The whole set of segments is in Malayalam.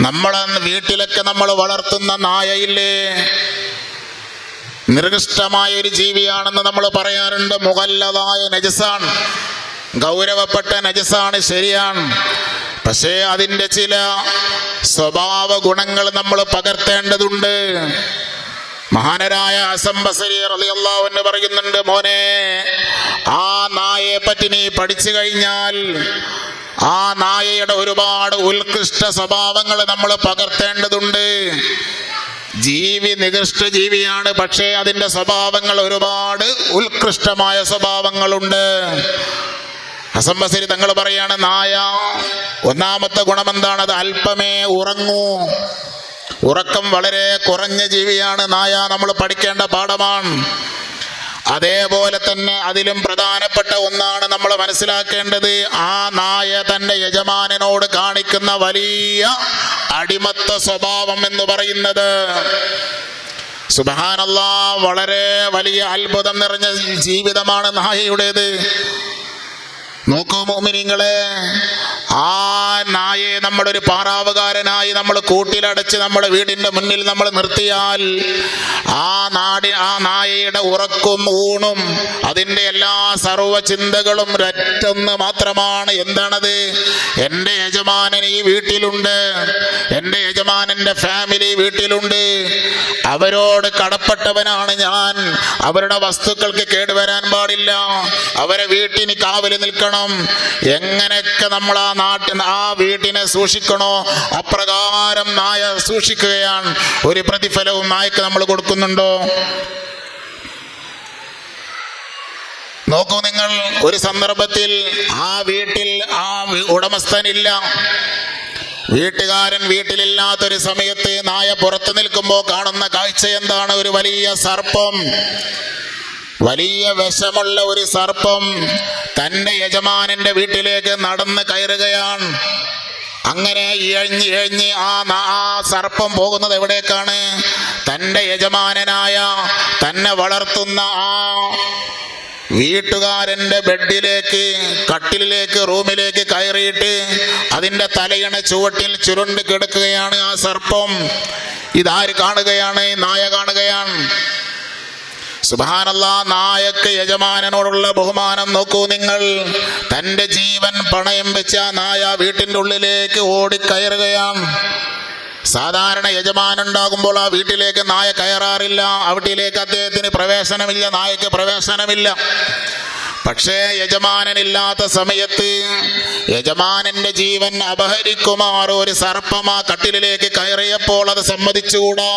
നമ്മളന്ന് വീട്ടിലൊക്കെ നമ്മൾ വളർത്തുന്ന നായയില്ലേ? നിർഗിഷ്ടമായ ഒരു ജീവിയാണെന്ന് നമ്മൾ പറയാറുണ്ട്. മുഗല്ലതായ നജസാണ്. ഗൗരവപ്പെട്ട നജസാണ് ശരിയാണ്. പക്ഷേ അതിന്റെ ചില സ്വഭാവ ഗുണങ്ങൾ നമ്മൾ പകർത്തേണ്ടതുണ്ട്. മഹാനരായ അസംബസരി റളിയല്ലാഹു അൻഹു പറയുന്നുണ്ട് മോനെ ആ നായെ പറ്റി നീ പഠിച്ചു കഴിഞ്ഞാൽ ആ നായയുടെ ഒരുപാട് ഉത്കൃഷ്ട സ്വഭാവങ്ങൾ നമ്മൾ പകർത്തേണ്ടതുണ്ട്. ജീവി നികൃഷ്ട ജീവിയാണ് പക്ഷേ അതിന്റെ സ്വഭാവങ്ങൾ ഒരുപാട് ഉത്കൃഷ്ടമായ സ്വഭാവങ്ങളുണ്ട്. അസംബസരി തങ്ങൾ പറയാണ് നായ ഒന്നാമത്തെ ഗുണമെന്താണ് അത് അല്പമേ ഉറങ്ങൂ. ഉറക്കം വളരെ കുറഞ്ഞ ജീവിയാണ്. നായ നമ്മൾ പഠിക്കേണ്ട പാഠമാണ്. അതേപോലെ തന്നെ അതിലും പ്രധാനപ്പെട്ട ഒന്നാണ് നമ്മൾ മനസ്സിലാക്കേണ്ടത് ആ നായ തന്റെ യജമാനനോട് കാണിക്കുന്ന വലിയ അടിമത്ത സ്വഭാവം എന്ന് പറയുന്നത്. സുബഹാനല്ലാ വളരെ വലിയ അത്ഭുതം നിറഞ്ഞ ജീവിതമാണ് നായയുടേത്. നോക്കൂ മോമിനിങ്ങളെ ആ നായെ ഒരു പാറാവുകാരനായി നമ്മൾ കൂട്ടിലടച്ച് നമ്മുടെ വീടിന്റെ മുന്നിൽ നമ്മൾ നിർത്തിയാൽ ആ നാടി ആ നായയുടെ ഉറക്കും ഊണും അതിന്റെ എല്ലാ സർവ ചിന്തകളും രറ്റെന്ന് മാത്രമാണ്. എന്താണത്? എന്റെ യജമാനൻ ഈ വീട്ടിലുണ്ട്. എന്റെ യജമാനന്റെ ഫാമിലി വീട്ടിലുണ്ട്. അവരോട് കടപ്പെട്ടവനാണ് ഞാൻ. അവരുടെ വസ്തുക്കൾക്ക് കേടുവരാൻ പാടില്ല. അവരെ വീട്ടിന് കാവൽ നിൽക്കണം. എങ്ങനെയൊക്കെ നമ്മൾ ആ നാട്ടിൽ ആ വീട്ടിനെ സൂക്ഷിക്കണോ? അപ്രകാരം നായ സൂക്ഷിക്കുകയാണ്. ഒരു പ്രതിഫലവും നായ്ക്ക് നമ്മൾ കൊടുക്കുന്നുണ്ടോ? നോക്കൂ നിങ്ങൾ ഒരു സന്ദർഭത്തിൽ ആ വീട്ടിൽ ആ ഉടമസ്ഥനില്ല. വീട്ടുകാരൻ വീട്ടിലില്ലാത്തൊരു സമയത്ത് നായ പുറത്തു നിൽക്കുമ്പോൾ കാണുന്ന കാഴ്ച എന്താണ്? ഒരു വലിയ സർപ്പം. വലിയ വിഷമുള്ള ഒരു സർപ്പം തന്റെ യജമാനന്റെ വീട്ടിലേക്ക് നടന്ന് കയറുകയാണ്. അങ്ങനെ ഇഴഞ്ഞ് ഇഴഞ്ഞ് ആ ആ സർപ്പം പോകുന്നത് എവിടേക്കാണ്? തന്റെ യജമാനനായ തന്നെ വളർത്തുന്ന ആ വീട്ടുകാരന്റെ ബെഡിലേക്ക് കട്ടിലിലേക്ക് റൂമിലേക്ക് കയറിയിട്ട് അതിന്റെ തലയണ ചുവട്ടിൽ ചുരുണ്ട് കിടക്കുകയാണ് ആ സർപ്പം. ഇതാര് കാണുകയാണ്? നായ കാണുകയാണ്. സുബാനല്ല നായക്ക് യജമാനനോടുള്ള ബഹുമാനം നോക്കൂ നിങ്ങൾ. തന്റെ ജീവൻ പണയം വെച്ച നായ വീട്ടിന്റെ ഉള്ളിലേക്ക് ഓടിക്കയറുകയാണ്. സാധാരണ യജമാനുണ്ടാകുമ്പോൾ ആ വീട്ടിലേക്ക് നായ കയറാറില്ല. വീട്ടിലേക്ക് അദ്ദേഹത്തിന് പ്രവേശനമില്ല നായക്ക് പ്രവേശനമില്ല. പക്ഷേ യജമാനനില്ലാത്ത സമയത്ത് യജമാനന്റെ ജീവൻ അപഹരിക്കുമാർ ഒരു സർപ്പം ആ കട്ടിലിലേക്ക് കയറിയപ്പോൾ അത് സമ്മതിച്ചുകൂടാ.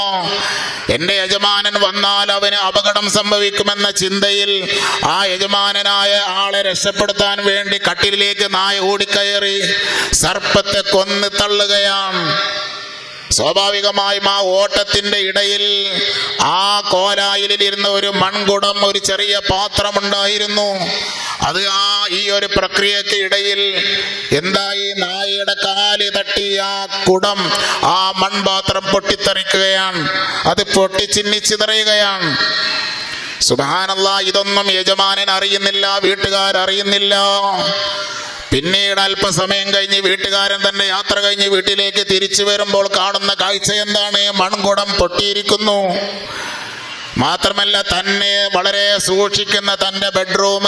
എന്റെ യജമാനൻ വന്നാൽ അവന് അപകടം സംഭവിക്കുമെന്ന ചിന്തയിൽ ആ യജമാനനായ ആളെ രക്ഷപ്പെടുത്താൻ വേണ്ടി കട്ടിലേക്ക് നായ ഓടിക്കയറി സർപ്പത്തെ കൊന്നു തള്ളുകയാണ്. സ്വാഭാവികമായും ആ ഓട്ടത്തിന്റെ ഇടയിൽ ആ കോലായിലിൽ ഇരുന്ന ഒരു മൺകുടം ഒരു ചെറിയ പാത്രമുണ്ടായിരുന്നു. അത് ആ ഈ ഒരു പ്രക്രിയക്ക് ഇടയിൽ എന്തായി? നായയുടെ കാൽ തട്ടി ആ കുടം ആ മൺപാത്രം പൊട്ടിത്തെറിക്കുകയാണ്. അത് പൊട്ടി ചിന്നിച്ചിതറിയുകയാണ്. സുബാനല്ല ഇതൊന്നും യജമാനൻ അറിയുന്നില്ല വീട്ടുകാർ അറിയുന്നില്ല പിന്നീട് അല്പസമയം കഴിഞ്ഞ് വീട്ടുകാരൻ തന്നെ യാത്ര കഴിഞ്ഞ് വീട്ടിലേക്ക് തിരിച്ചു വരുമ്പോൾ കാണുന്ന കാഴ്ച എന്താണ്? മൺകുടം പൊട്ടിയിരിക്കുന്നു. മാത്രമല്ല തന്നെ വളരെ സൂക്ഷിക്കുന്ന തന്റെ ബെഡ്റൂം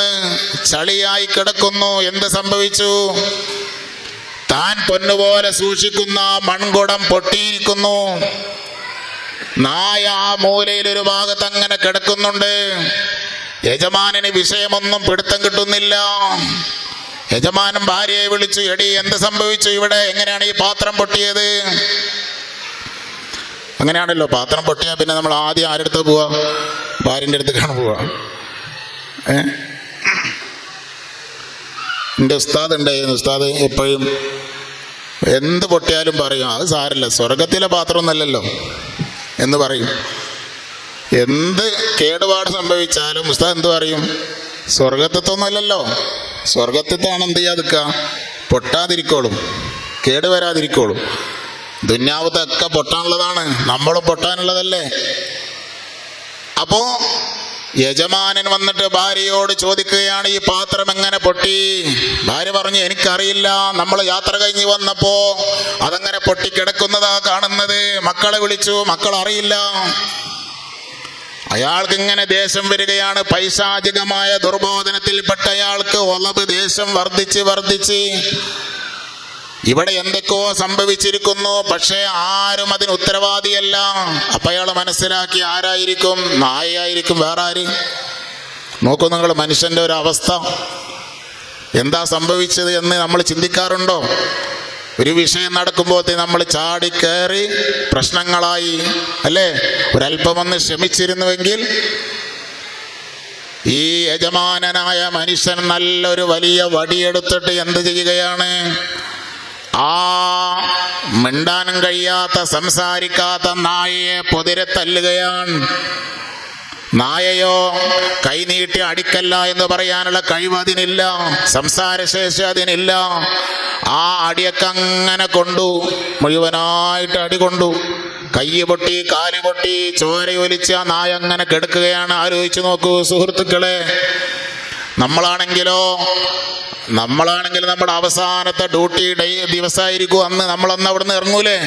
ചളിയായി കിടക്കുന്നു. എന്ത് സംഭവിച്ചു? താൻ പൊന്നുപോലെ സൂക്ഷിക്കുന്ന മൺകുടം പൊട്ടിയിരിക്കുന്നു. നായ ആ മൂലയിൽ ഒരു ഭാഗത്ത് അങ്ങനെ കിടക്കുന്നുണ്ട്. യജമാനന് വിഷയമൊന്നും പിടുത്തം കിട്ടുന്നില്ല. യജമാനൻ ഭാര്യയെ വിളിച്ചു എടി എന്ത് സംഭവിച്ചു ഇവിടെ? എങ്ങനെയാണ് ഈ പാത്രം പൊട്ടിയത്? അങ്ങനെയാണല്ലോ പാത്രം പൊട്ടിയാൽ പിന്നെ നമ്മൾ ആദ്യം ആരുടെ അടുത്ത് പോവാ? ഭാര്യന്റെ അടുത്തേക്കാണ് പോവാ. എന്റെ ഉസ്താദ് ഉണ്ടായിരുന്നു ഉസ്താദ് എപ്പോഴും എന്ത് പൊട്ടിയാലും പറയും. അത് സാരല്ല സ്വർഗത്തിലെ പാത്രമൊന്നല്ലല്ലോ എന്ന് പറയും. എന്ത് കേടുപാട് സംഭവിച്ചാലും ഉസ്താദ് എന്ത് പറയും? സ്വർഗത്തൊന്നുമല്ലല്ലോ സ്വർഗത്താണ് എന്ത് ചെയ്യാതിരിക്കുക പൊട്ടാതിരിക്കോളും കേടുവരാതിരിക്കോളും ദുന്യാവത്തൊക്കെ പൊട്ടാനുള്ളതാണ്. നമ്മളും പൊട്ടാനുള്ളതല്ലേ? അപ്പോ യജമാനൻ വന്നിട്ട് ഭാര്യയോട് ചോദിക്കുകയാണ് ഈ പാത്രം എങ്ങനെ പൊട്ടി? ഭാര്യ പറഞ്ഞു എനിക്കറിയില്ല. നമ്മൾ യാത്ര കഴിഞ്ഞ് വന്നപ്പോ അതങ്ങനെ പൊട്ടിക്കിടക്കുന്നതാ കാണുന്നത്. മക്കളെ വിളിച്ചു മക്കൾ അറിയില്ല അയാൾക്ക് ഇങ്ങനെ ദേശം വരികയാണ്. പൈശാചികമായ ദുർബോധനത്തിൽപ്പെട്ട അയാൾക്ക് ഒളവ് ദേശം വർദ്ധിച്ച് വർദ്ധിച്ച്. ഇവിടെ എന്തൊക്കെയോ സംഭവിച്ചിരിക്കുന്നു. പക്ഷേ ആരും അതിന് ഉത്തരവാദിയല്ല. അപ്പൊ അയാൾ മനസ്സിലാക്കി ആരായിരിക്കും? നായയായിരിക്കും. വേറെ ആര് നോക്കൂ നിങ്ങൾ മനുഷ്യന്റെ ഒരു അവസ്ഥ. എന്താ സംഭവിച്ചത് എന്ന് നമ്മൾ ചിന്തിക്കാറുണ്ടോ? ഒരു വിഷയം നടക്കുമ്പോൾ നമ്മൾ ചാടി കയറി പ്രശ്നങ്ങളായി അല്ലേ? ഒരല്പമൊന്ന് ശ്രമിച്ചിരുന്നുവെങ്കിൽ ഈ യജമാനനായ മനുഷ്യൻ നല്ലൊരു വലിയ വടിയെടുത്തിട്ട് എന്ത് ചെയ്യുകയാണ്? ആ മിണ്ടാനും കഴിയാത്ത സംസാരിക്കാത്ത നായയെ പൊതിരെ തല്ലുകയാണ്. നായയോ കൈനീട്ടി അടിക്കല്ല എന്ന് പറയാനുള്ള കഴിവ് അതിനില്ല. സംസാരശേഷി അതിനില്ല. ആ അടിയൊക്കെ അങ്ങനെ കൊണ്ടു. മുഴുവനായിട്ട് അടി കൊണ്ടു. കൈ പൊട്ടി കാൽ പൊട്ടി ചോരയൊലിച്ച് നായ അങ്ങനെ കെടുക്കുകയാണ്. ആലോചിച്ചു നോക്കൂ സുഹൃത്തുക്കളെ. നമ്മളാണെങ്കിലോ നമ്മളാണെങ്കിൽ നമ്മുടെ അവസാനത്തെ ഡ്യൂട്ടി ഡേ ദിവസമായിരിക്കും അന്ന് നമ്മളന്ന് അവിടെ നിന്ന് ഇറങ്ങൂലേ?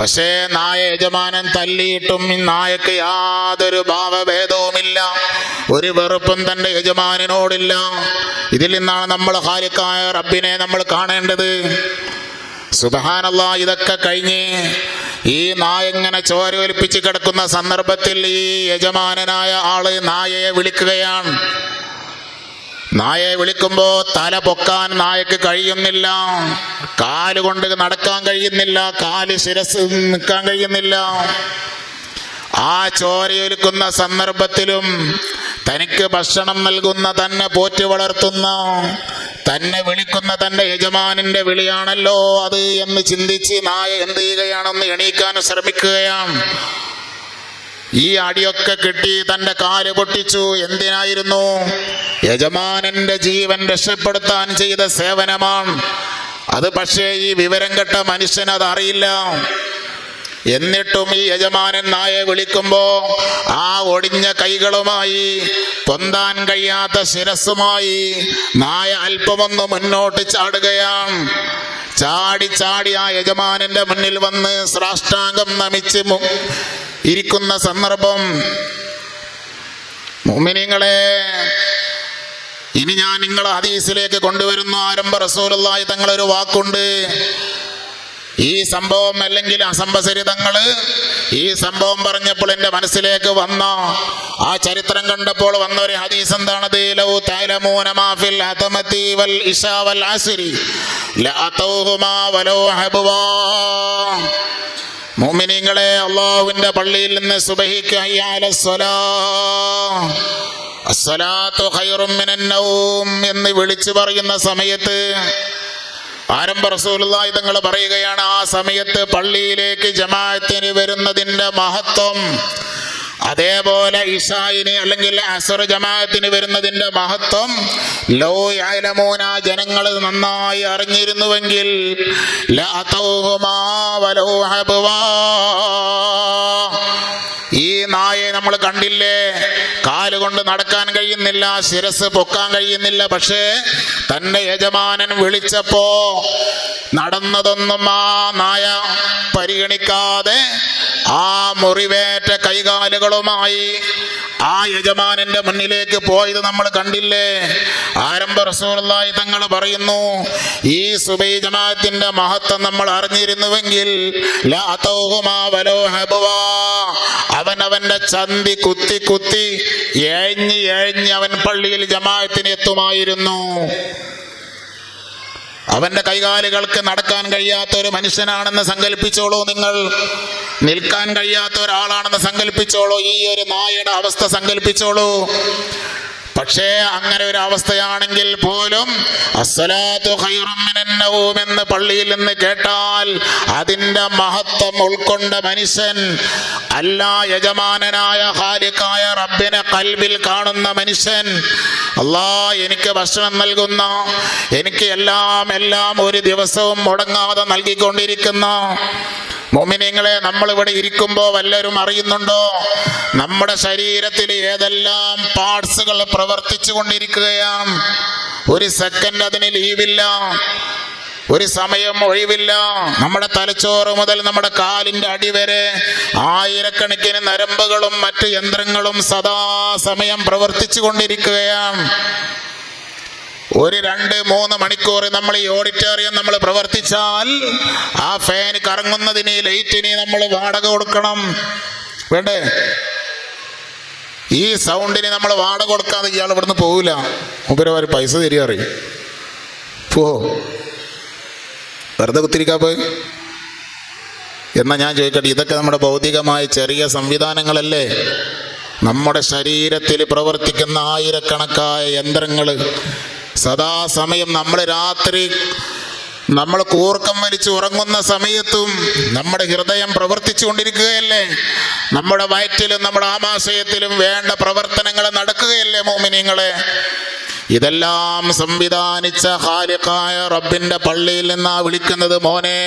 പക്ഷേ നായ യജമാനൻ തല്ലിയിട്ടും ഈ നായക്ക് യാതൊരു ഭാവഭേദവുമില്ല. ഒരു വെറുപ്പും തന്റെ യജമാനനോടില്ല. ഇതിൽ നിന്നാണ് നമ്മൾ ഹാലിക്കായ റബ്ബിനെ നമ്മൾ കാണേണ്ടത്. സുബഹാനല്ല ഇതൊക്കെ കഴിഞ്ഞ് ഈ നായ ഇങ്ങനെ ചോര ഒലിപ്പിച്ച് കിടക്കുന്ന സന്ദർഭത്തിൽ ഈ യജമാനനായ ആൾ നായയെ വിളിക്കുകയാണ്. നായയെ വിളിക്കുമ്പോ തല പൊക്കാൻ നായക്ക് കഴിയുന്നില്ല. കാലുകൊണ്ട് നടക്കാൻ കഴിയുന്നില്ല. കാൽ ശിരസ് നിൽക്കാൻ കഴിയുന്നില്ല. ആ ചോരയൊരുക്കുന്ന സന്ദർഭത്തിലും തനിക്ക് ഭക്ഷണം നൽകുന്ന തന്നെ പോറ്റി വളർത്തുന്ന തന്നെ വിളിക്കുന്ന തന്റെ യജമാനിന്റെ വിളിയാണല്ലോ അത് എന്ന് ചിന്തിച്ച് നായ എന്ത് ചെയ്യുകയാണെന്ന് എണീക്കാൻ ശ്രമിക്കുകയാണ്. ഈ അടിയൊക്കെ കിട്ടി തന്റെ കാൽ പൊട്ടിച്ചു. എന്തിനായിരുന്നു? യജമാനന്റെ ജീവൻ രക്ഷപ്പെടുത്താൻ ചെയ്ത സേവനമാണ്. അത് പക്ഷേ ഈ വിവരം കെട്ട മനുഷ്യൻ അത് അറിയില്ല എന്നിട്ടും ഈ യജമാനൻ നായെ വിളിക്കുമ്പോ ആ ഒടിഞ്ഞ കൈകളുമായി പൊന്താൻ കഴിയാത്ത ശിരസുമായി നായ അല്പമൊന്ന് മുന്നോട്ട് ചാടുകയാണ്. ചാടി ചാടി ആ യജമാനന്റെ മുന്നിൽ വന്ന് ശ്രാഷ്ടാംഗം നമിച്ച് ഇരിക്കുന്ന സന്ദർഭം. മുമിനിങ്ങളെ ഇനി ഞാൻ നിങ്ങളെ ഹദീസിലേക്ക് കൊണ്ടുവരുന്നു ആരംഭ റസൂലായി തങ്ങളൊരു വാക്കുണ്ട്. ഈ സംഭവം അല്ലെങ്കിൽ അസംഭസരിതങ്ങൾ ഈ സംഭവം പറഞ്ഞപ്പോൾ എന്റെ മനസ്സിലേക്ക് വന്ന ആ ചരിത്രം കണ്ടപ്പോൾ വന്ന ഒരു ഹദീസ് എന്താണത് ലൗ വൽ ഇശാ വൽ അസ്രി വലൗ മുഅ്മിനീങ്ങളെ അള്ളാഹുവിന്റെ പള്ളിയിൽ നിന്ന് സുബഹിക്ക് എന്ന് വിളിച്ചു പറയുന്ന സമയത്ത് ആരംഭ റസൂലുള്ളാഹി തങ്ങൾ പറയുകയാണ് ആ സമയത്ത് പള്ളിയിലേക്ക് ജമാഅത്തിന് വരുന്നതിന്റെ മഹത്വം അതേപോലെ ഇഷായിന് അല്ലെങ്കിൽ അസർ ജമാഅത്തിന് വരുന്നതിന്റെ മഹത്വം ലോ യഅലമൂന ജനങ്ങൾ നന്നായി അറിഞ്ഞിരുന്നുവെങ്കിൽ ഈ നായെ നമ്മൾ കണ്ടില്ലേ? നടക്കാൻ കഴിയുന്നില്ല ശിരസ് പൊക്കാൻ കഴിയുന്നില്ല. പക്ഷേ തന്റെ യജമാനൻ വിളിച്ചപ്പോ നടന്നതൊന്നും ആ നായ പരിഗണിക്കാതെ ആ മുറിവേറ്റ കൈകാലുകളുമായി ആ യജമാനന്റെ മുന്നിലേക്ക് പോയത് നമ്മൾ കണ്ടില്ലേ? ആരംഭ റസൂലുള്ളാഹി തങ്ങൾ പറയുന്നു ഈ സുബൈ ജമാഅത്തിന്റെ മഹത്വം നമ്മൾ അറിഞ്ഞിരുന്നുവെങ്കിൽ അവൻ അവന്റെ ചന്തി കുത്തി കുത്തി ഏഞ്ഞ് ഏഞ്ഞ് അവൻ പള്ളിയിൽ ജമാഅത്തിന് എത്തുമായിരുന്നു. അവന്റെ കൈകാലുകൾക്ക് നടക്കാൻ കഴിയാത്ത ഒരു മനുഷ്യനാണെന്ന് സങ്കല്പിച്ചോളൂ നിങ്ങൾ. നിൽക്കാൻ കഴിയാത്ത ഒരാളാണെന്ന് സങ്കല്പിച്ചോളൂ. ഈ ഒരു നായയുടെ അവസ്ഥ സങ്കല്പിച്ചോളൂ. പക്ഷേ അങ്ങനെ ഒരു അവസ്ഥയാണെങ്കിൽ പോലും എന്ന് പള്ളിയിൽ നിന്ന് കേട്ടാൽ അതിന്റെ മഹത്വം ഉൾക്കൊണ്ട മനുഷ്യൻ അല്ല യജമാനനായ ഹാലിക്കായ റബ്ബിനെ കൽബിൽ കാണുന്ന മനുഷ്യൻ. അല്ലാ എനിക്ക് ഭക്ഷണം നൽകുന്ന എനിക്ക് എല്ലാം എല്ലാം ഒരു ദിവസവും മുടങ്ങാതെ നൽകിക്കൊണ്ടിരിക്കുന്ന മോമിനിങ്ങളെ നമ്മൾ ഇവിടെ ഇരിക്കുമ്പോൾ വല്ലവരും അറിയുന്നുണ്ടോ? നമ്മുടെ ശരീരത്തിൽ ഏതെല്ലാം പാർട്സുകൾ പ്രവർത്തിച്ചു കൊണ്ടിരിക്കുകയാണ് ഒരു സെക്കൻഡ് അതിന് ലീവില്ല. ഒരു സമയം ഒഴിവില്ല. നമ്മുടെ തലച്ചോറ് മുതൽ നമ്മുടെ കാലിന്റെ അടി വരെ ആയിരക്കണക്കിന് നരമ്പുകളും മറ്റ് യന്ത്രങ്ങളും സദാ സമയം പ്രവർത്തിച്ചു കൊണ്ടിരിക്കുകയാണ് ഒരു രണ്ട് മൂന്ന് മണിക്കൂർ നമ്മൾ ഈ ഓഡിറ്റോറിയം നമ്മൾ പ്രവർത്തിച്ചാൽ ആ ഫാൻ കറങ്ങുന്നതിന് ലൈറ്റിന് നമ്മൾ വാടക കൊടുക്കണം. വേണ്ടേ? ഈ സൗണ്ടിന് നമ്മൾ വാടക കൊടുക്കാതെ ഇയാൾ ഇവിടുന്ന് പോവില്ല. മുപ്പരവർ പൈസ തിരിയറി പോ വെറുതെ കുത്തിരിക്കാ പോയി? എന്നാ ഞാൻ ചോദിക്കട്ടെ ഇതൊക്കെ നമ്മുടെ ഭൗതികമായ ചെറിയ സംവിധാനങ്ങളല്ലേ? നമ്മുടെ ശരീരത്തിൽ പ്രവർത്തിക്കുന്ന ആയിരക്കണക്കായ യന്ത്രങ്ങൾ സദാസമയം നമ്മൾ രാത്രി നമ്മൾ കൂർക്കം വലിച്ച് ഉറങ്ങുന്ന സമയത്തും നമ്മുടെ ഹൃദയം പ്രവർത്തിച്ചു കൊണ്ടിരിക്കുകയല്ലേ നമ്മുടെ വയറ്റിലും നമ്മുടെ ആമാശയത്തിലും വേണ്ട പ്രവർത്തനങ്ങൾ നടക്കുകയല്ലേ മോമിനിങ്ങളെ? ഇതെല്ലാം സംവിധാനിച്ച ഹാലിക്കായ റബ്ബിന്റെ പള്ളിയിൽ നിന്നാ വിളിക്കുന്നത് മോനെ.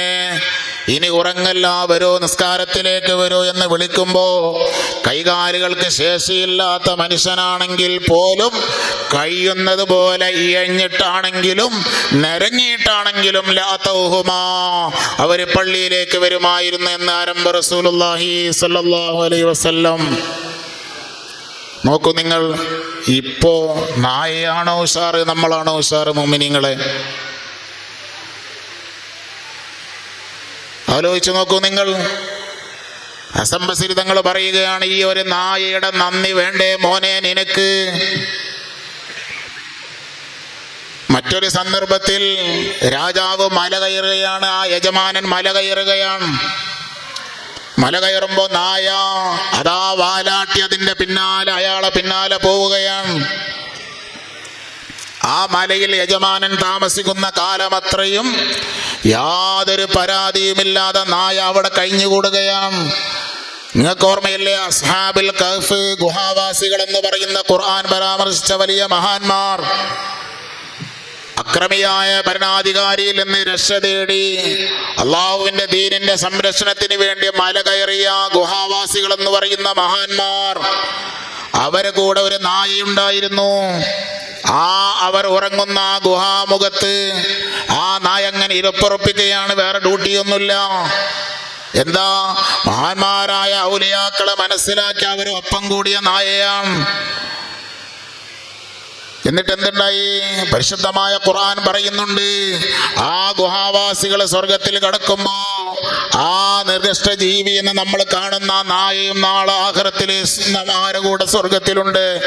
ഇനി ഉറങ്ങല്ല വരൂ നിസ്കാരത്തിലേക്ക് വരൂ എന്ന് വിളിക്കുമ്പോ കൈകാലുകൾക്ക് ശേഷിയില്ലാത്ത മനുഷ്യനാണെങ്കിൽ പോലും കഴിയുന്നത് പോലെ ഇഴഞ്ഞിട്ടാണെങ്കിലും നിരങ്ങിയിട്ടാണെങ്കിലും ലാത്തൗഹുമാ അവർ പള്ളിയിലേക്ക് വരുമായിരുന്നു എന്ന് ആരംഭ റസൂലുള്ളാഹി സല്ലാഹു അലൈഹി വസല്ലം. നോക്കൂ നിങ്ങൾ ഇപ്പോ നായയാണോ ഉഷാറ് നമ്മളാണോ ഉഷാറ് മുമിനിങ്ങളെ? ആലോചിച്ചു നോക്കൂ നിങ്ങൾ. അസംബസിരിതങ്ങൾ പറയുകയാണ് ഈ ഒരു നായയുടെ നന്ദി വേണ്ടേ മോനെ നിനക്ക്? മറ്റൊരു സന്ദർഭത്തിൽ രാജാവ് മല കയറുകയാണ് ആ യജമാനൻ മല കയറുകയാണ് മല കയറുമ്പോ നായ അതാ വാലാട്ടി അതിന്റെ പിന്നാലെ അയാളെ പിന്നാലെ പോവുകയാണ്. ആ മലയിൽ യജമാനൻ താമസിക്കുന്ന കാലമത്രയും യാതൊരു പരാതിയുമില്ലാതെ നായ അവിടെ കഴിഞ്ഞുകൂടുകയാണ്. നിങ്ങൾക്ക് ഓർമ്മയില്ലേ? അസ്ഹാബിൽ കഹ്ഫ് ഗുഹാവാസികൾ എന്ന് പറയുന്ന ഖുർആൻ പരാമർശിച്ച വലിയ മഹാന്മാർ. അക്രമിയായ ഭരണാധികാരിയിൽ നിന്ന് രക്ഷ തേടി അള്ളാഹുവിന്റെ ദീനിന്റെ സംരക്ഷണത്തിന് വേണ്ടി മല കയറിയ ഗുഹാവാസികൾ എന്ന് പറയുന്ന മഹാന്മാർ അവരെ കൂടെ ഒരു നായയുണ്ടായിരുന്നു ആ അവർ ഉറങ്ങുന്ന ആ ഗുഹാമുഖത്ത് ആ നായ അങ്ങനെ ഇരപ്പുറപ്പിക്കുകയാണ് വേറെ ഡ്യൂട്ടിയൊന്നുമില്ല. എന്താ? മഹാന്മാരായ ഔലിയാക്കളെ മനസ്സിലാക്കി അവർ ഒപ്പം കൂടിയ നായയാണ്. എന്നിട്ട് എന്തുണ്ടായി പരിശുദ്ധമായ ഖുർആൻ പറയുന്നുണ്ട് ആ ഗുഹാവാസികൾ സ്വർഗത്തിൽ കടക്കുമ്പോ ആ നിർദ്ദിഷ്ട ജീവി എന്ന് നമ്മൾ കാണുന്ന നായയും നാളെ ആഹ്റത്തിൽ ആരുടെ കൂടെ സ്വർഗത്തിലുണ്ട്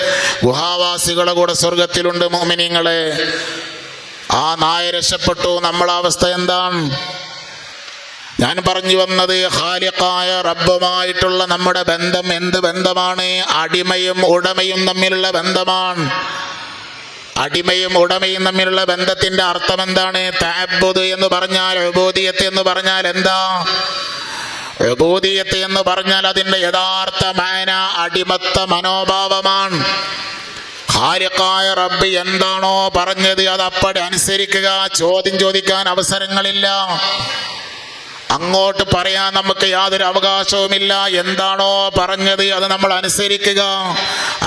ഗുഹാവാസികളെ കൂടെ സ്വർഗത്തിലുണ്ട് മോമിനിങ്ങളെ. ആ നായ രക്ഷപ്പെട്ടു. നമ്മളെ അവസ്ഥ എന്താണ്? ഞാൻ പറഞ്ഞു വന്നത് ഹാലിക്കായ റബ്ബുമായിട്ടുള്ള നമ്മുടെ ബന്ധം എന്ത് ബന്ധമാണ്? അടിമയും ഉടമയും തമ്മിലുള്ള ബന്ധമാണ്. അടിമയും ഉടമയും തമ്മിലുള്ള ബന്ധത്തിന്റെ അർത്ഥം എന്താണ് താബുദ് എന്ന് പറഞ്ഞാൽ ഉബൂദിയത്ത് എന്ന് പറഞ്ഞാൽ എന്താ? ഉബൂദിയത്ത് എന്ന് പറഞ്ഞാൽ അതിന്റെ യഥാർത്ഥ മാന അടിമത്ത മനോഭാവമാണ്. ഖാലിഖായ റബ്ബ് എന്താണോ പറഞ്ഞത് അത് അപ്പടി അനുസരിക്കുക ചോദ്യം ചോദിക്കാൻ അവസരങ്ങളില്ല. അങ്ങോട്ട് പറയാൻ നമുക്ക് യാതൊരു അവകാശവുമില്ല. എന്താണോ പറഞ്ഞത് അത് നമ്മൾ അനുസരിക്കുക.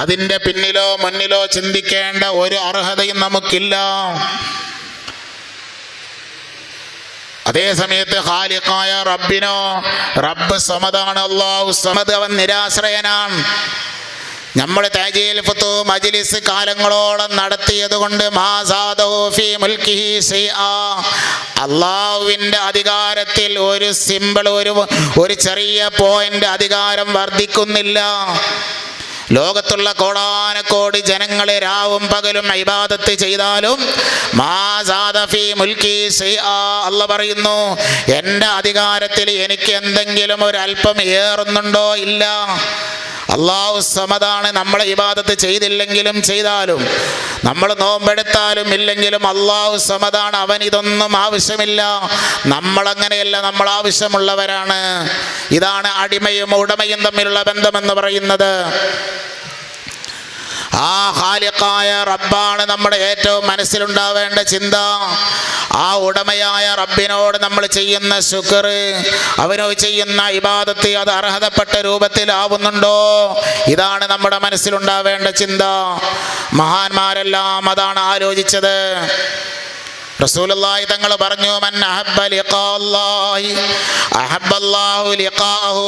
അതിന്റെ പിന്നിലോ മുന്നിലോ ചിന്തിക്കേണ്ട ഒരു അർഹതയും നമുക്കില്ല. അതേ സമയത്ത് ഹാലിക്കായ റബ്ബിനോ റബ്ബ് സമതാണ് അള്ളാഹു സമത് അവൻ നിരാശ്രയനാണ്. നമ്മൾ താജീൽ ഫുത്തു മജിലിസ് കാലങ്ങളോളം നടത്തിയത് കൊണ്ട് അള്ളാഹുവിന്റെ അധികാരത്തിൽ ഒരു സിമ്പിൾ ഒരു ഒരു ചെറിയ പോയിന്റ് അധികാരം വർദ്ധിക്കുന്നില്ല. ലോകത്തുള്ള കോടാനക്കോടി ജനങ്ങളെ രാവും പകലും ഇബാദത്ത് ചെയ്താലും അല്ല പറയുന്നു എന്റെ അധികാരത്തിൽ എനിക്ക് എന്തെങ്കിലും ഒരു അല്പം ഏറുന്നുണ്ടോ ഇല്ല? അള്ളാഹു സമതാണ് നമ്മളെ ഇബാദത്ത് ചെയ്തില്ലെങ്കിലും ചെയ്താലും നമ്മൾ നോമ്പെടുത്താലും ഇല്ലെങ്കിലും അള്ളാഹു സമതാണ് അവൻ ഇതൊന്നും ആവശ്യമില്ല. നമ്മളങ്ങനെയല്ല നമ്മൾ ആവശ്യമുള്ളവരാണ്. ഇതാണ് അടിമയും ഉടമയും തമ്മിലുള്ള ബന്ധമെന്ന് പറയുന്നത്. ആ ഹാലിക്കായ റബ്ബാണ് നമ്മുടെ ഏറ്റവും മനസ്സിലുണ്ടാവേണ്ട ചിന്ത. ആ ഉടമയായ റബ്ബിനോട് നമ്മൾ ചെയ്യുന്ന ശുക്ർ അവനോട് ചെയ്യുന്ന ഇബാദത്ത് അത് അർഹതപ്പെട്ട രൂപത്തിലാവുന്നുണ്ടോ? ഇതാണ് നമ്മുടെ മനസ്സിലുണ്ടാവേണ്ട ചിന്ത. മഹാന്മാരെല്ലാം അതാണ് ആലോചിച്ചത്. റസൂലുള്ളാഹി തങ്ങൾ പറഞ്ഞു മൻ അഹബ്ബ ലിഖാ അല്ലാഹി അഹബ്ബല്ലാഹു ലിഖാഅഹു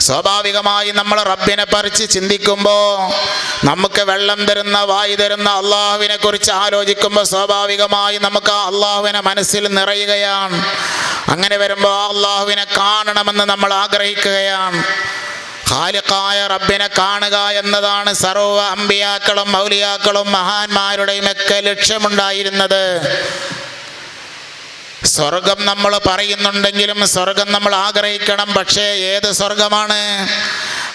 സ്വാഭാവികമായി നമ്മൾ റബ്ബിനെ പറിച്ച് ചിന്തിക്കുമ്പോൾ നമുക്ക് വെള്ളം തരുന്ന വായി തരുന്ന അള്ളാഹുവിനെ കുറിച്ച് ആലോചിക്കുമ്പോൾ സ്വാഭാവികമായി നമുക്ക് ആ അള്ളാഹുവിനെ മനസ്സിൽ നിറയുകയാണ്. അങ്ങനെ വരുമ്പോൾ ആ അള്ളാഹുവിനെ കാണണമെന്ന് നമ്മൾ ആഗ്രഹിക്കുകയാണ്. ഖാലിഖായ റബ്ബിനെ കാണുക എന്നതാണ് സർവ അമ്പിയാക്കളും മൗലിയാക്കളും മഹാന്മാരുടെയും ഒക്കെ ലക്ഷ്യമുണ്ടായിരുന്നത്. സ്വർഗം നമ്മൾ പറയുന്നുണ്ടെങ്കിലും സ്വർഗം നമ്മൾ ആഗ്രഹിക്കണം. പക്ഷേ ഏത് സ്വർഗമാണ്?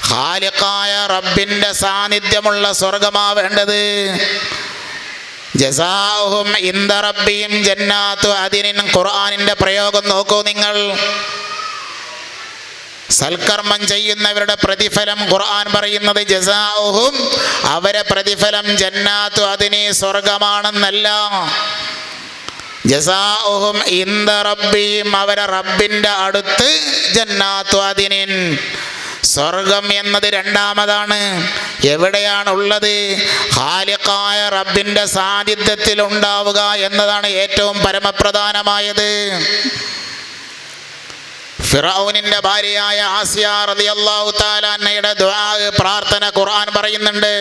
ഹാലിക്കായ റബ്ബിന്റെ സാന്നിധ്യമുള്ള സ്വർഗമാ വേണ്ടത് ജസാഹും ഇന്ദ റബ്ബിയും ജന്നാത്തു അതിനും ഖുർആാനിന്റെ പ്രയോഗം നോക്കൂ നിങ്ങൾ. സൽക്കർമ്മം ചെയ്യുന്നവരുടെ പ്രതിഫലം ഖുർആൻ പറയുന്നത് ജസാഹും അവരെ പ്രതിഫലം ജന്നാത്തു അതിനെ സ്വർഗമാണെന്നല്ല. ജസാഉഹും റബ്ബിയും അവരെ റബ്ബിന്റെ അടുത്ത് ജന്നാത്വാദിനിൻ സ്വർഗം എന്നത് രണ്ടാമതാണ്. എവിടെയാണ് ഉള്ളത് ഹാലിക്കായ റബ്ബിന്റെ സാന്നിധ്യത്തിൽ ഉണ്ടാവുക എന്നതാണ് ഏറ്റവും പരമപ്രധാനമായത്. ഫിറൌനിന്റെ ഭാര്യയായ ആസിയ റളിയല്ലാഹു താലാന്നയുടെ ദുആ പ്രാർത്ഥന ഖുർആൻ പറയുന്നുണ്ട്.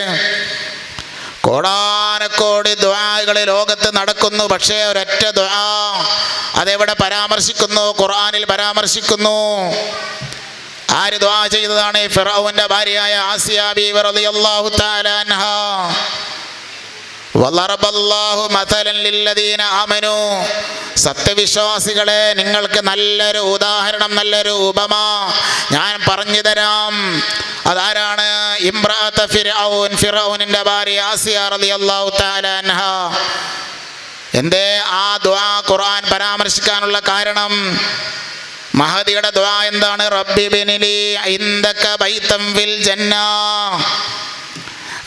കോടാനക്കോടി ദ്വാകൾ ലോകത്ത് നടക്കുന്നു. പക്ഷേ ഒരൊറ്റ ദ്വാ അതെവിടെ പരാമർശിക്കുന്നു? ഖുർആനിൽ പരാമർശിക്കുന്നു. ആര് ദ്വാ ചെയ്തതാണ്? ഫിറാവുന്റെ ഭാര്യയായ ആസിയാബി ബീവി റളിയല്ലാഹു സത്യവിശ്വാസികളെ നിങ്ങൾക്ക് നല്ലൊരു ഉദാഹരണം നല്ലൊരു ഉപമ ഞാൻ പറഞ്ഞു തരാം. അതാരാണ്? ഇമ്രാത്ത ഫിറഔൻ ഫിറൗനിന്റെ ഭാര്യ ആസിയ റളിയല്ലാഹു തആല എന്തേ ആ ദുആ ഖുർആൻ പരാമർശിക്കാനുള്ള കാരണം? മഹദിയുടെ ദുആ എന്താണ്? റബ്ബി ബിനിലി ഇൻദക ബൈതം ഫിൽ ജന്ന.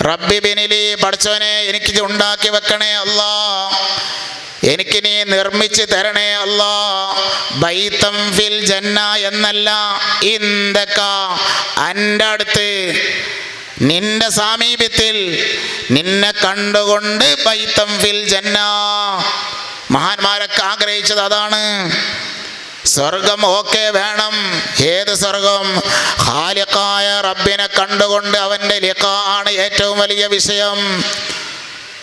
റബ്ബി ബിനിലി പഠിച്ചവനെ എനിക്ക് ഉണ്ടാക്കി വെക്കണേ അല്ലാ. എനിക്ക് നീ നിർമ്മിച്ച് തരണേ അല്ലാ. ബൈത്തം ഫിൽ ജന്ന എന്നല്ല. ഇന്ദക്ക എന്റെ അടുത്ത് നിന്റെ സാമീപ്യത്തിൽ നിന്നെ കണ്ടുകൊണ്ട് ബൈത്തം ഫിൽ ജന്ന. മഹാന്മാരൊക്കെ ആഗ്രഹിച്ചത് അതാണ്. സ്വർഗം ഓക്കെ വേണം. ഏത് സ്വർഗം? ഹാലിക്കായ റബ്ബിനെ കണ്ടുകൊണ്ട് അവന്റെ ലിക്ക ആണ് ഏറ്റവും വലിയ വിഷയം.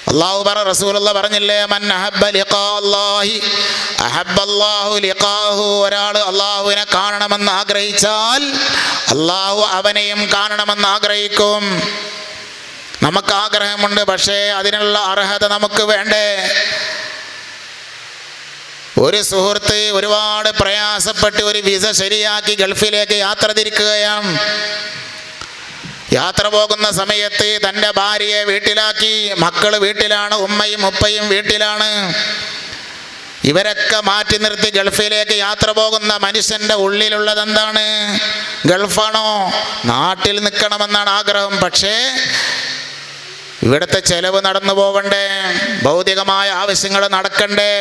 അള്ളാഹു പറ റസൂലുള്ള പറഞ്ഞില്ലേ മൻ അഹബ്ബ ലിഖാ അല്ലാഹി. അഹബ്ബല്ലാഹു ലിഖാഹു. ഒരാൾ അള്ളാഹുവിനെ കാണണമെന്ന് ആഗ്രഹിച്ചാൽ അള്ളാഹു അവനെയും കാണണമെന്ന് ആഗ്രഹിക്കും. നമുക്ക് ആഗ്രഹമുണ്ട് പക്ഷേ അതിനുള്ള അർഹത നമുക്ക് വേണ്ടേ? ഒരു സുഹൃത്ത് ഒരുപാട് പ്രയാസപ്പെട്ട് ഒരു വിസ ശരിയാക്കി ഗൾഫിലേക്ക് യാത്ര തിരിക്കുകയാണ്. യാത്ര പോകുന്ന സമയത്ത് തന്റെ ഭാര്യയെ വീട്ടിലാക്കി. മക്കൾ വീട്ടിലാണ് ഉമ്മയും ഉപ്പയും വീട്ടിലാണ്. ഇവരൊക്കെ മാറ്റി നിർത്തി ഗൾഫിലേക്ക് യാത്ര പോകുന്ന മനുഷ്യന്റെ ഉള്ളിലുള്ളത് എന്താണ് ഗൾഫാണോ? നാട്ടിൽ നിൽക്കണമെന്നാണ് ആഗ്രഹം. പക്ഷേ ഇവിടുത്തെ ചെലവ് നടന്നു പോകണ്ടേ ഭൗതികമായ ആവശ്യങ്ങൾ നടക്കണ്ടേ.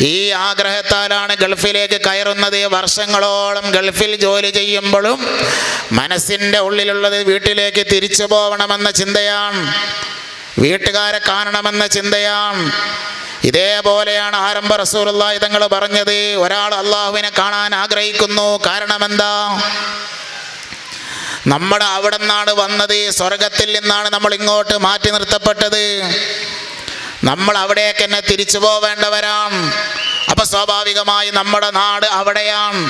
ഈ ആഗ്രഹത്താലാണ് ഗൾഫിലേക്ക് കയറുന്നത്. വർഷങ്ങളോളം ഗൾഫിൽ ജോലി ചെയ്യുമ്പോഴും മനസ്സിന്റെ ഉള്ളിലുള്ളത് വീട്ടിലേക്ക് തിരിച്ചു പോകണമെന്ന ചിന്തയാണ്. വീട്ടുകാരെ കാണണമെന്ന ചിന്തയാണ്. ഇതേപോലെയാണ് ആരംഭ റസൂലുള്ളാഹി ഇതങ്ങൾ പറഞ്ഞത്. ഒരാൾ അള്ളാഹുവിനെ കാണാൻ ആഗ്രഹിക്കുന്നു. കാരണം നമ്മുടെ അവിടെ നിന്നാണ് വന്നത്. സ്വർഗത്തിൽ നിന്നാണ് നമ്മൾ ഇങ്ങോട്ട് മാറ്റി നിർത്തപ്പെട്ടത്. നമ്മൾ അവിടേക്ക് തന്നെ തിരിച്ചു പോവേണ്ടവരാണ്. അപ്പൊ സ്വാഭാവികമായി നമ്മുടെ നാട് അവിടെയാണ്.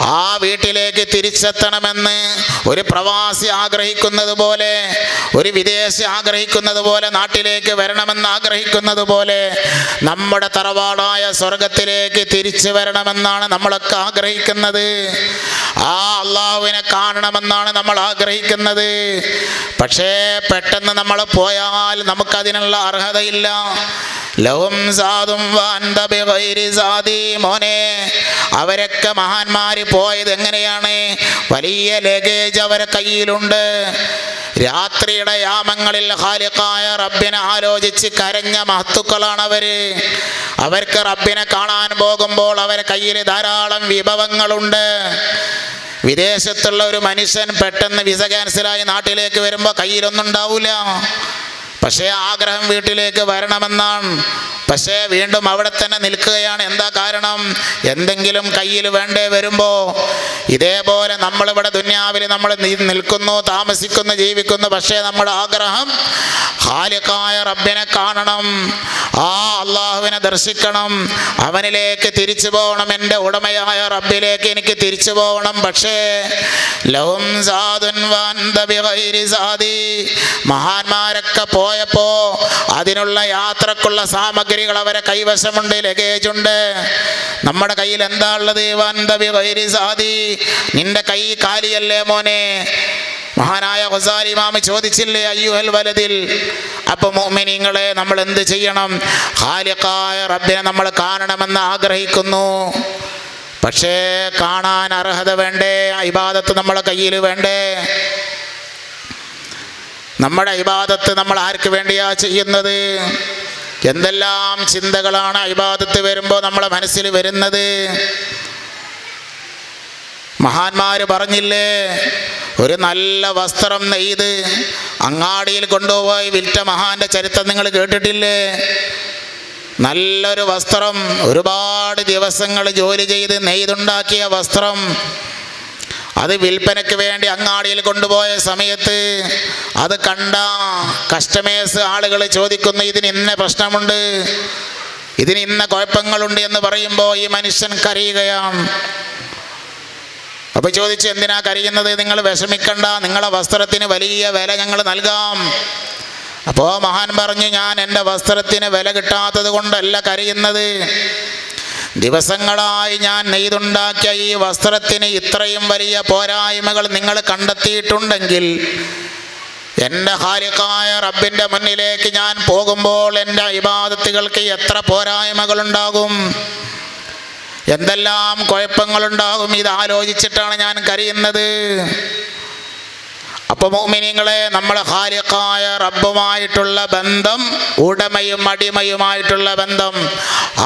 ആ വീട്ടിലേക്ക് തിരിച്ചെത്തണമെന്ന് ഒരു പ്രവാസി ആഗ്രഹിക്കുന്നത് പോലെ ഒരു വിദേശി ആഗ്രഹിക്കുന്നത് പോലെ നാട്ടിലേക്ക് വരണമെന്ന് ആഗ്രഹിക്കുന്നത് പോലെ നമ്മുടെ തറവാടായ സ്വർഗത്തിലേക്ക് തിരിച്ചു വരണമെന്നാണ് നമ്മളൊക്കെ ആഗ്രഹിക്കുന്നത്. ആ അള്ളാഹുവിനെ കാണണമെന്നാണ് നമ്മൾ ആഗ്രഹിക്കുന്നത്. പക്ഷേ പെട്ടെന്ന് നമ്മൾ പോയാൽ നമുക്കതിനുള്ള അർഹതയില്ല. ലഹും സാദും സാദി മോനെ. അവരൊക്കെ മഹാന്മാര് പോയത് എങ്ങനെയാണ്? വലിയ ലഗേജ് അവരെ കയ്യിലുണ്ട്. രാത്രിയുടെ യാമങ്ങളിൽ ഹാലിക്കായ റബ്ബിനെ ആലോചിച്ച് കരഞ്ഞ മഹത്തുക്കളാണ് അവർ. അവർക്ക് റബ്ബിനെ കാണാൻ പോകുമ്പോൾ അവരെ കയ്യിൽ ധാരാളം വിഭവങ്ങളുണ്ട്. വിദേശത്തുള്ള ഒരു മനുഷ്യൻ പെട്ടെന്ന് വിസ ക്യാൻസലായി നാട്ടിലേക്ക് വരുമ്പോൾ കയ്യിലൊന്നും ഉണ്ടാവില്ല പക്ഷേ ആഗ്രഹം വീട്ടിലേക്ക് വരണമെന്നാണ്. പക്ഷേ വീണ്ടും അവിടെ തന്നെ നിൽക്കുകയാണ്. എന്താ കാരണം? എന്തെങ്കിലും കയ്യിൽ വേണ്ടേ വരുമ്പോൾ ഇതേപോലെ നമ്മളിവിടെ ദുന്യാവിൽ നമ്മൾ നിൽക്കുന്നു താമസിക്കുന്നു ജീവിക്കുന്നു. പക്ഷേ നമ്മുടെ ആഗ്രഹം ഹാലിക്കായ റബ്ബിനെ കാണണം. ആ അള്ളാഹുവിനെ ദർശിക്കണം. അവനിലേക്ക് തിരിച്ചു പോകണം. എന്റെ ഉടമയായ റബ്ബിലേക്ക് എനിക്ക് തിരിച്ചു പോകണം. പക്ഷേ ലഹും മഹാന്മാരൊക്കെ വഅന്ത ബിഗൈരി സാദി മഹാന്മാരൊക്കെ പോയപ്പോ അതിനുള്ള യാത്രക്കുള്ള സാമഗ്രികൾ അവരെ കൈവശമുണ്ട് ലഗേജ് ഉണ്ട് നമ്മുടെ കയ്യിൽ എന്താ ഉള്ളത് സാദി? നിന്റെ കൈ കാലിയല്ലേ മോനെ? മഹാനായ ഹുസാരി മാമി ചോദിച്ചില്ലേ അയ്യുഹൽ വലതിൽ അപ്പൊ മോമിനിങ്ങളെ നമ്മൾ എന്ത് ചെയ്യണം? ഹാലിക്കായ റബ്ബിനെ നമ്മൾ കാണണമെന്ന് ആഗ്രഹിക്കുന്നു. പക്ഷേ കാണാൻ അർഹത വേണ്ടേ? ഇബാദത്ത് നമ്മളെ കയ്യിൽ വേണ്ടേ? നമ്മുടെ ഇബാദത്ത് നമ്മൾ ആർക്ക് വേണ്ടിയാ ചെയ്യുന്നത്? എന്തെല്ലാം ചിന്തകളാണ് ഇബാദത്ത് വരുമ്പോൾ നമ്മളെ മനസ്സിൽ വരുന്നത്? മഹാന്മാർ പറഞ്ഞില്ലേ ഒരു നല്ല വസ്ത്രം നെയ്ത് അങ്ങാടിയിൽ കൊണ്ടുപോയി വിൽറ്റ മഹാന്റെ ചരിത്രം നിങ്ങൾ കേട്ടിട്ടില്ലേ? നല്ലൊരു വസ്ത്രം ഒരുപാട് ദിവസങ്ങൾ ജോലി ചെയ്ത് നെയ്തുണ്ടാക്കിയ വസ്ത്രം അത് വിൽപ്പനയ്ക്ക് വേണ്ടി അങ്ങാടിയിൽ കൊണ്ടുപോയ സമയത്ത് അത് കണ്ട കസ്റ്റമേഴ്സ് ആളുകൾ ചോദിക്കുന്നു ഇതിന് ഇന്ന പ്രശ്നമുണ്ട് ഇതിന് ഇന്ന കുഴപ്പങ്ങളുണ്ട് എന്ന് പറയുമ്പോൾ ഈ മനുഷ്യൻ കരയുകയാണ്. അപ്പോൾ ചോദിച്ചു എന്തിനാ കരയുന്നത്? നിങ്ങൾ വിഷമിക്കണ്ട നിങ്ങളെ വസ്ത്രത്തിന് വലിയ വില ഞങ്ങൾ നൽകാം. അപ്പോൾ മഹാൻ പറഞ്ഞു ഞാൻ എന്റെ വസ്ത്രത്തിന് വില കിട്ടാത്തത് കൊണ്ടല്ല കരയുന്നത്. ദിവസങ്ങളായി ഞാൻ നെയ്തുണ്ടാക്കിയ ഈ വസ്ത്രത്തിന് ഇത്രയും വലിയ പോരായ്മകൾ നിങ്ങൾ കണ്ടെത്തിയിട്ടുണ്ടെങ്കിൽ എന്റെ ഹാരിക്കായ റബ്ബിന്റെ മുന്നിലേക്ക് ഞാൻ പോകുമ്പോൾ എന്റെ ഇബാദത്തുകൾക്ക് എത്ര പോരായ്മകളുണ്ടാകും? എന്തെല്ലാം കുഴപ്പങ്ങളുണ്ടാകും? ഇത് ആലോചിച്ചിട്ടാണ് ഞാൻ കരയുന്നത്. അപ്പൊ മോമിനിങ്ങളെ നമ്മൾ ഹാരിക്കായ റബ്ബുമായിട്ടുള്ള ബന്ധം ഉടമയും അടിമയുമായിട്ടുള്ള ബന്ധം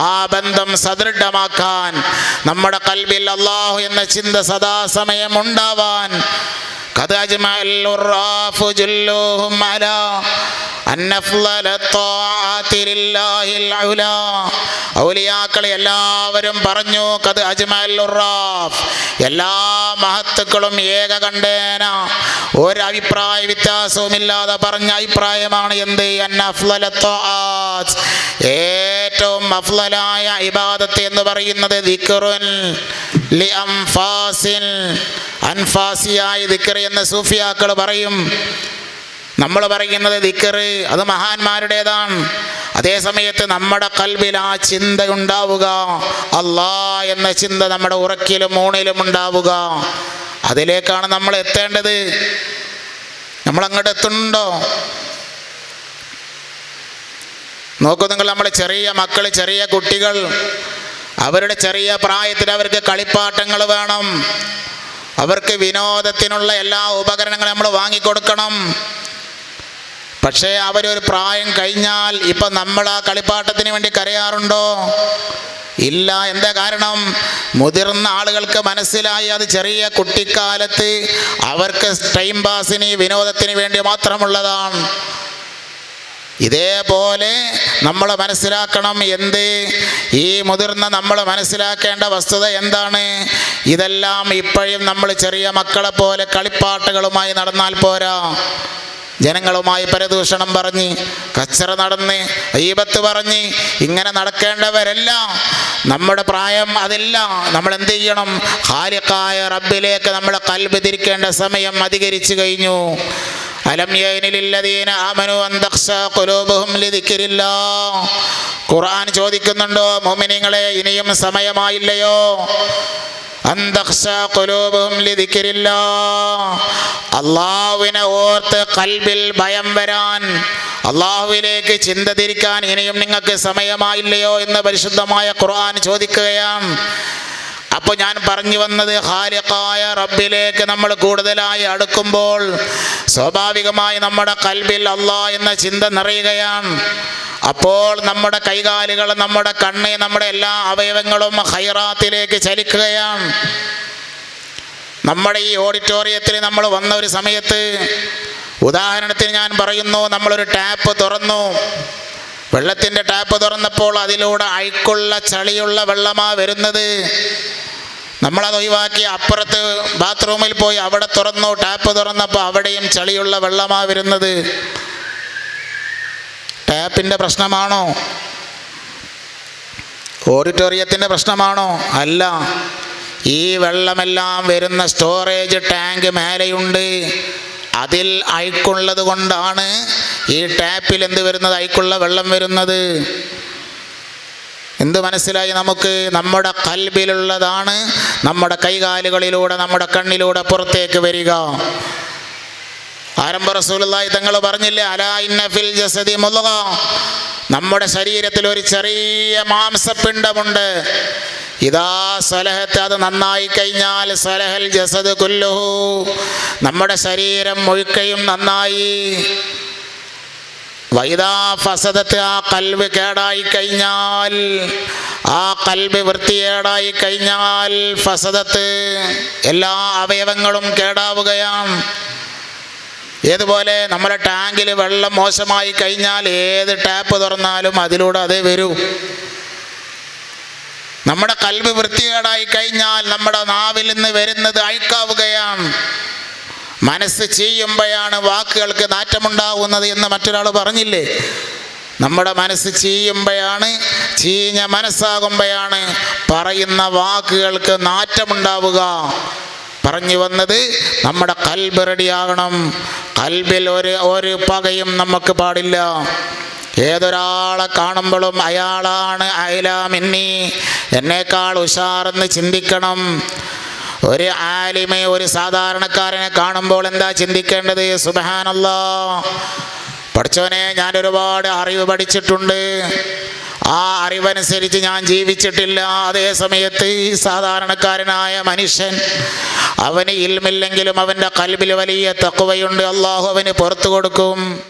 ആ ബന്ധം സദൃഢമാക്കാൻ നമ്മുടെ കൽവിൽ അള്ളാഹു എന്ന ചിന്ത സദാസമയം ഉണ്ടാവാൻ أجمع العراف جلوهم على أن أفضل الطاعات لله العلا ഔലിയാക്കളെ എല്ലാവരും പറഞ്ഞു കത് അജ്മൽ ഉറാഫ് എല്ലാ മഹത്തുക്കളും ഏക കണ്ടേന ഒരു അഭിപ്രായ വ്യത്യാസവുമില്ലാതെ പറഞ്ഞ അഭിപ്രായമാണ് എന്ത് അന്ന അഫ്ളല ത്വാഅത്ത്. ഏറ്റവും അഫ്ളലായ ഇബാദത്ത് എന്ന് പറയുന്നത് ദിക്റുൻ ലി അംഫാസിൻ അൻഫാസിയായ ദിക്ർ എന്ന് സൂഫിയാക്കൾ പറയും നമ്മൾ പറയുന്നത് ദിക്കറ് അത് മഹാന്മാരുടേതാണ്. അതേ സമയത്ത് നമ്മുടെ കൽവിൽ ആ ചിന്ത ഉണ്ടാവുക അല്ലാ എന്ന ചിന്ത നമ്മുടെ ഉറക്കിലും ഊണിലും ഉണ്ടാവുക. അതിലേക്കാണ് നമ്മൾ എത്തേണ്ടത്. നമ്മൾ അങ്ങോട്ട് എത്തുന്നുണ്ടോ? നോക്കൂ നിങ്ങൾ നമ്മളെ ചെറിയ മക്കൾ ചെറിയ കുട്ടികൾ. അവരുടെ ചെറിയ പ്രായത്തിൽ അവർക്ക് കളിപ്പാട്ടങ്ങൾ വേണം. അവർക്ക് വിനോദത്തിനുള്ള എല്ലാ ഉപകരണങ്ങളും നമ്മൾ വാങ്ങിക്കൊടുക്കണം. പക്ഷേ അവരൊരു പ്രായം കഴിഞ്ഞാൽ ഇപ്പൊ നമ്മൾ ആ കളിപ്പാട്ടത്തിന് വേണ്ടി കരയാറുണ്ടോ? ഇല്ല. എന്താ കാരണം? മുതിർന്ന ആളുകൾക്ക് മനസ്സിലായി അത് ചെറിയ കുട്ടിക്കാലത്ത് അവർക്ക് ടൈം പാസിന് വിനോദത്തിന് വേണ്ടി മാത്രമുള്ളതാണ്. ഇതേപോലെ നമ്മൾ മനസ്സിലാക്കണം എന്ത്? ഈ മുതിർന്ന നമ്മൾ മനസ്സിലാക്കേണ്ട വസ്തുത എന്താണ്? ഇതെല്ലാം ഇപ്പോഴും നമ്മൾ ചെറിയ മക്കളെ പോലെ കളിപ്പാട്ടുകളുമായി നടന്നാൽ പോരാ. ജനങ്ങളുമായി പരദൂഷണം പറഞ്ഞ് കച്ചറ നടന്ന് ഈപത്ത് പറഞ്ഞ് ഇങ്ങനെ നടക്കേണ്ടവരെല്ലാം നമ്മുടെ പ്രായം അതെല്ലാം നമ്മൾ എന്ത് ചെയ്യണം? ഹാലിക്കായ റബ്ബിലേക്ക് നമ്മളെ കൽബ് തിരിക്കേണ്ട സമയം അധികരിച്ചു കഴിഞ്ഞു. അലം ഖുലൂബുഹും ഖുർആൻ ചോദിക്കുന്നുണ്ടോ? മുഅ്മിനീങ്ങളെ ഇനിയും സമയമായില്ലയോ? അള്ളാഹുവിനെ ഓർത്ത് കൽബിൽ ഭയം വരാൻ അള്ളാഹുവിലേക്ക് ചിന്ത തിരിക്കാൻ ഇനിയും നിങ്ങൾക്ക് സമയമായില്ലയോ എന്ന് പരിശുദ്ധമായ ഖുർആൻ ചോദിക്കുകയാണ്. അപ്പോൾ ഞാൻ പറഞ്ഞു വന്നത് ഹാലിഖായ റബ്ബിലേക്ക് നമ്മൾ കൂടുതലായി അടുക്കുമ്പോൾ സ്വാഭാവികമായി നമ്മുടെ കൽബിൽ അള്ളാഹ് എന്ന ചിന്ത നിറയുകയാണ്. അപ്പോൾ നമ്മുടെ കൈകാലുകൾ നമ്മുടെ കണ്ണ് നമ്മുടെ എല്ലാ അവയവങ്ങളും ഹൈറാത്തിലേക്ക് ചലിക്കുകയാണ്. നമ്മുടെ ഈ ഓഡിറ്റോറിയത്തിൽ നമ്മൾ വന്ന ഒരു സമയത്ത് ഉദാഹരണത്തിന് ഞാൻ പറയുന്നു നമ്മളൊരു ടാപ്പ് തുറന്നു. വെള്ളത്തിന്റെ ടാപ്പ് തുറന്നപ്പോൾ അതിലൂടെ അഴുക്കുള്ള ചളിയുള്ള വെള്ളമാണ് വരുന്നത്. നമ്മളത് ഒഴിവാക്കി അപ്പുറത്ത് ബാത്റൂമിൽ പോയി അവിടെ തുറന്നു ടാപ്പ് തുറന്നപ്പോൾ അവിടെയും ചളിയുള്ള വെള്ളമാണ് വരുന്നത്. ടാപ്പിന്റെ പ്രശ്നമാണോ? ഓഡിറ്റോറിയത്തിന്റെ പ്രശ്നമാണോ? അല്ല. ഈ വെള്ളമെല്ലാം വരുന്ന സ്റ്റോറേജ് ടാങ്ക് മേലെയുണ്ട്. അതിൽ അയക്കുള്ളത് കൊണ്ടാണ് ഈ ടാപ്പിൽ എന്ത് വരുന്നത്? അയക്കുള്ള വെള്ളം വരുന്നത്. എന്ത് മനസ്സിലായി നമുക്ക്? നമ്മുടെ കൽബിലുള്ളതാണ് നമ്മുടെ കൈകാലുകളിലൂടെ നമ്മുടെ കണ്ണിലൂടെ പുറത്തേക്ക് വരിക. ആരംഭ റസൂലുള്ളാഹി തങ്ങൾ പറഞ്ഞില്ലേ അലാ ഇന്ന ഫിൽ ജസദി നമ്മുടെ ശരീരത്തിൽ ഒരു ചെറിയ മാംസപിണ്ഡമുണ്ട്. ഇതാ സലഹത്ത് അത് നന്നായി കഴിഞ്ഞാൽ സലഹൽ ജസദ് കൊല്ലുഹു. നമ്മുടെ ശരീരം മുഴുക്കയും നന്നായി. വൈദാ ഫസദത്ത് ആ കൽവ് കേടായി കഴിഞ്ഞാൽ ആ കൽവ് വൃത്തികേടായി കഴിഞ്ഞാൽ ഫസദത്ത് എല്ലാ അവയവങ്ങളും കേടാവുകയാണ്. ഏതുപോലെ നമ്മുടെ ടാങ്കിൽ വെള്ളം മോശമായി കഴിഞ്ഞാൽ ഏത് ടാപ്പ് തുറന്നാലും അതിലൂടെ അതേ വരൂ. നമ്മുടെ കൽവ് വൃത്തികേടായി കഴിഞ്ഞാൽ നമ്മുടെ നാവിൽ നിന്ന് വരുന്നത് അഴുക്കാവുകയാണ്. മനസ്സ് ചെയ്യുമ്പോഴാണ് വാക്കുകൾക്ക് നാറ്റമുണ്ടാവുന്നത് എന്ന് മറ്റൊരാൾ പറഞ്ഞില്ലേ? നമ്മുടെ മനസ്സ് ചെയ്യുമ്പോഴാണ് ചീഞ്ഞ മനസ്സാകുമ്പോഴാണ് പറയുന്ന വാക്കുകൾക്ക് നാറ്റമുണ്ടാവുക. പറഞ്ഞു വന്നത് നമ്മുടെ കൽബ് റെഡിയാകണം. കൽബിൽ ഒരു ഒരു പകയും നമുക്ക് പാടില്ല. ഏതൊരാളെ കാണുമ്പോഴും അയാളാണ് അയലാമിന്നി എന്നേക്കാൾ ഉഷാറെന്ന് ചിന്തിക്കണം. ഒരു ആലിമെ ഒരു സാധാരണക്കാരനെ കാണുമ്പോൾ എന്താ ചിന്തിക്കേണ്ടത്? സുബഹാനല്ലോ. പഠിച്ചവനെ ഞാൻ ഒരുപാട് അറിവ് പഠിച്ചിട്ടുണ്ട്. ആ അറിവനുസരിച്ച് ഞാൻ ജീവിച്ചിട്ടില്ല. അതേ സമയത്ത് സാധാരണക്കാരനായ മനുഷ്യൻ അവന് ഇൽമില്ലെങ്കിലും അവന്റെ കൽബിൽ വലിയ തക്കുവയുണ്ട് അള്ളാഹു അവന് പുറത്തു കൊടുക്കും.